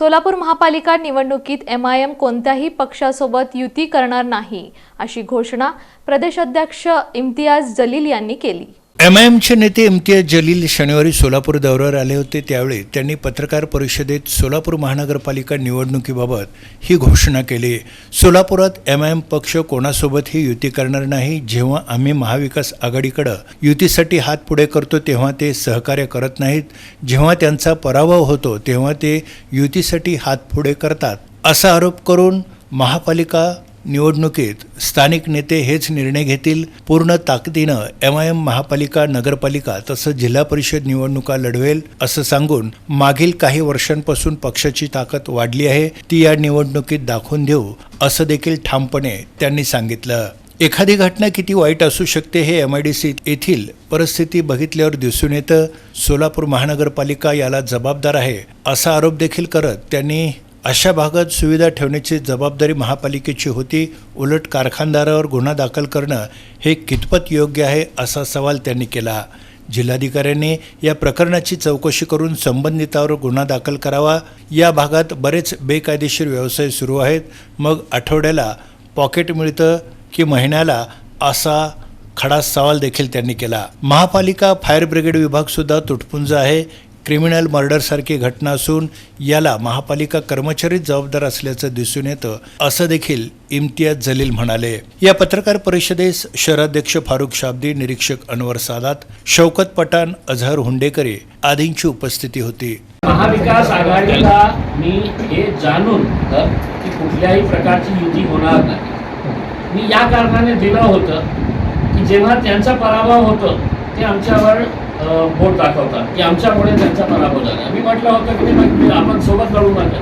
सोलापूर महापालिका निवडणुकीत M I am कोणत्याही पक्षासोबत युती करणार नाही अशी घोषणा प्रदेशाध्यक्ष इम्तियाज जलील यांनी केली. एम आय एमचे नेते इम्तियाज जलील शनिवारी सोलापूर दौऱ्यावर आले होते. त्यावेळी त्यांनी पत्रकार परिषदेत सोलापूर महानगरपालिका निवडणुकीबाबत ही घोषणा केली. सोलापुरात एम आय एम पक्ष कोणासोबतही युती करणार नाही. जेव्हा आम्ही महाविकास आघाडीकडं युतीसाठी हात पुढे करतो तेव्हा ते सहकार्य करत नाहीत. जेव्हा त्यांचा पराभव होतो तेव्हा ते युतीसाठी हात पुढे करतात असा आरोप करून महापालिका निवडणुकीत स्थानिक नेते हेच निर्णय घेतील पूर्ण ताकदीनं एम आय एम महापालिका नगरपालिका तसंच जिल्हा परिषद निवडणुका लढवेल असं सांगून मागील काही वर्षांपासून पक्षाची ताकद वाढली आहे ती या निवडणुकीत दाखवून देऊ असं देखील ठामपणे त्यांनी सांगितलं. एखादी घटना किती वाईट असू शकते हे एम आय डी सी येथील परिस्थिती बघितल्यावर दिसून येतं. सोलापूर महानगरपालिका याला जबाबदार आहे असा आरोप देखील करत त्यांनी अशा भागात सुविधा ठेवण्याची जबाबदारी महापालिकेची होती. उलट कारखानदारावर गुन्हा दाखल करणं हे कितपत योग्य आहे असा सवाल त्यांनी केला. जिल्हाधिकाऱ्यांनी या प्रकरणाची चौकशी करून संबंधितावर गुन्हा दाखल करावा. या भागात बरेच बेकायदेशीर व्यवसाय सुरू आहेत. मग आठवड्याला पॉकेट मिळतं की महिन्याला असा खडा सवाल देखील त्यांनी केला. महापालिका फायर ब्रिगेड विभागसुद्धा तुटपुंज आहे. क्रिमिनल मर्डरसारखी घटना असून याला महापालिका कर्मचारीच जबाबदार असल्याचं दिसून येतं असं देखील इम्तियाज जलील म्हणाले. या पत्रकार परिषदेस शहराध्यक्ष फारुख शाब्दी निरीक्षक अनवर सादात शौकत पठाण अझहर हुंडेकरे आदींची उपस्थिती होती. महाविकास आघाडीला मी हे जाणून की कुठल्याही प्रकारची युती होणार नाही. मी या कारणाने दिलं होतं की जेव्हा त्यांचा पराभव होतो ते आमच्यावर बोट दाखवतात की आमच्यामुळे त्यांचा पराभव झाला. मी म्हटलं होतं की ते मग आपण सोबत लढू नका.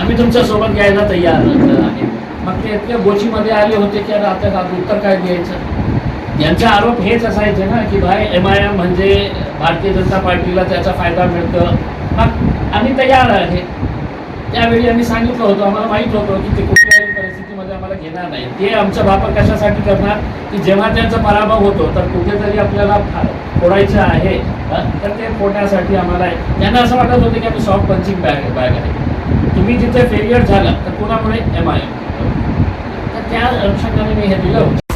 आम्ही तुमच्यासोबत घ्यायला तयार आहे. मग ते इतक्या गोचीमध्ये आले होते की आता आता उत्तर काय द्यायचं? यांचा आरोप हेच असायचे ना की भाई एम आय एम म्हणजे भारतीय जनता पार्टीला त्याचा फायदा मिळतं. मग आम्ही तयार आहे. त्यावेळी आम्ही सांगितलं होतं आम्हाला माहीत होतं की ते घेणार नाही. ते आमचा वापर कशासाठी करणार? की जेव्हा त्यांचा पराभव होतो तर कुठेतरी आपल्याला फोडायचं आहे तर ते फोडण्यासाठी आम्हाला त्यांना असं वाटत होतं की आम्ही सॉफ्ट पंचिंग बॅग बॅग आहे. तुम्ही जिथे फेलियर झाला तर कोणामुळे एम आय तर त्या अनुषंगाने मी हे दिलं होतं.